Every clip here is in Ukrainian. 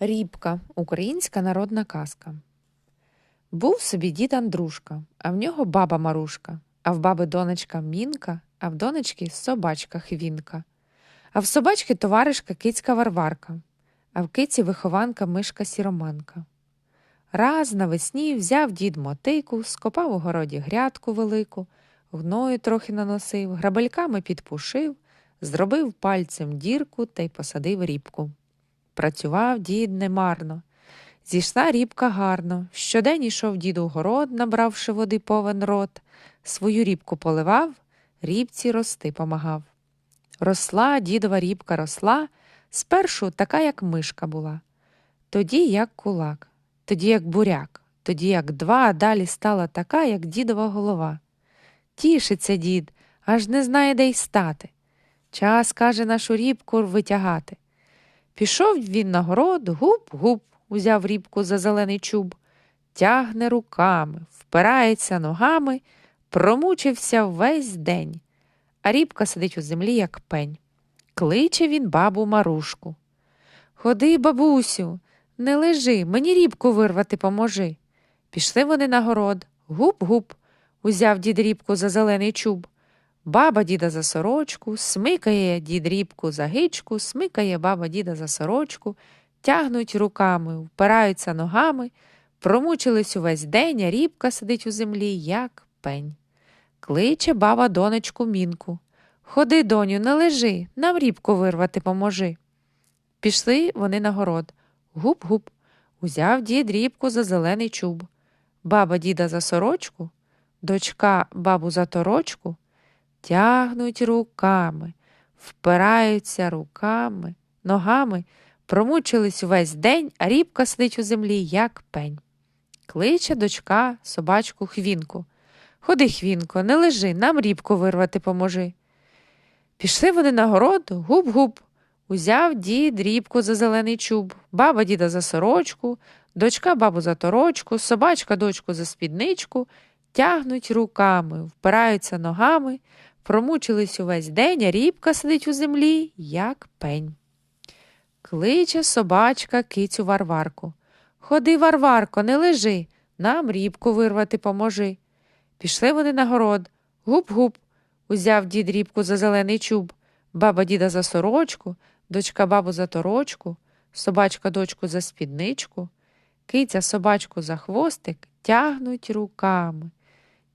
Рібка українська народна казка. Був собі дід Андрушка, а в нього баба Марушка, а в баби донечка Мінка, а в донечки собачка Хвінка, а в собачки товаришка кицька Варварка, а в киці вихованка мишка Сіроманка. Раз навесні взяв дід мотику, скопав у городі грядку велику, гною трохи наносив, грабельками підпушив, зробив пальцем дірку та й посадив рібку. Працював дід немарно. Зійшла рібка гарно. Щодень ішов дід у город, набравши води повен рот, свою рібку поливав, рібці рости помагав. Росла дідова рібка росла, спершу така, як мишка була, тоді як кулак, тоді як буряк, тоді як два, а далі стала така, як дідова голова. Тішиться дід, аж не знає, де й стати. Час, каже, нашу рібку витягати. Пішов він на город, гуп-гуп, узяв рібку за зелений чуб, тягне руками, впирається ногами, промучився весь день, а рібка сидить у землі, як пень. Кличе він бабу Марушку. Ходи, бабусю, не лежи, мені рібку вирвати поможи. Пішли вони на город, гуп-гуп, узяв дід рібку за зелений чуб. Баба діда за сорочку, смикає дід рібку за гичку, смикає баба діда за сорочку, тягнуть руками, впираються ногами, промучились увесь день, а рібка сидить у землі, як пень. Кличе баба донечку мінку. Ходи, доню, не лежи, нам рібку вирвати поможи. Пішли вони на город. Гуп-гуп. Узяв дід рібку за зелений чуб. Баба діда за сорочку, дочка бабу за торочку тягнуть руками, впираються руками, ногами, промучились увесь день, а рібка сидить у землі, як пень. Кличе дочка собачку хвінку. Ходи, хвінко, не лежи, нам рібку вирвати поможи. Пішли вони на город, гуп-гуп. Узяв дід рібку за зелений чуб, баба діда за сорочку, дочка бабу за торочку, собачка дочку за спідничку, тягнуть руками, впираються ногами, промучились увесь день, а рібка сидить у землі, як пень. Кличе собачка кицю Варварку. Ходи, Варварко, не лежи, нам рібку вирвати поможи. Пішли вони на город. Гуп-гуп. Узяв дід рібку за зелений чуб, баба діда за сорочку, дочка бабу за торочку, собачка дочку за спідничку, киця собачку за хвостик тягнуть руками,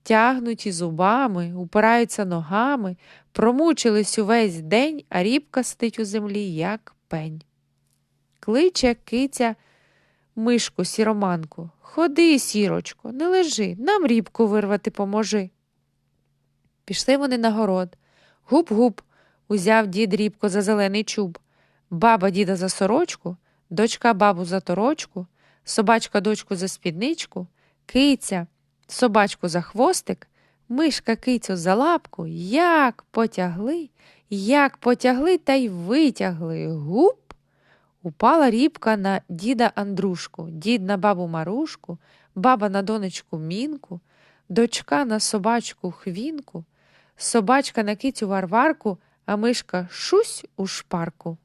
тягнуть зубами, упираються ногами, промучились увесь день, а рібка сидить у землі, як пень. Кличе киця мишку сіроманку. Ходи, сірочко, не лежи, нам рібку вирвати поможи. Пішли вони на город. Гуп-гуп, узяв дід рібку за зелений чуб, баба діда за сорочку, дочка бабу за торочку, собачка дочку за спідничку, киця, собачку за хвостик, мишка кицю за лапку, як потягли, як потягли та й витягли. Гуп. Упала рібка на діда Андрушку, дід на бабу Марушку, баба на донечку Мінку, дочка на собачку Хвінку, собачка на кицю Варварку, а мишка шусь у шпарку.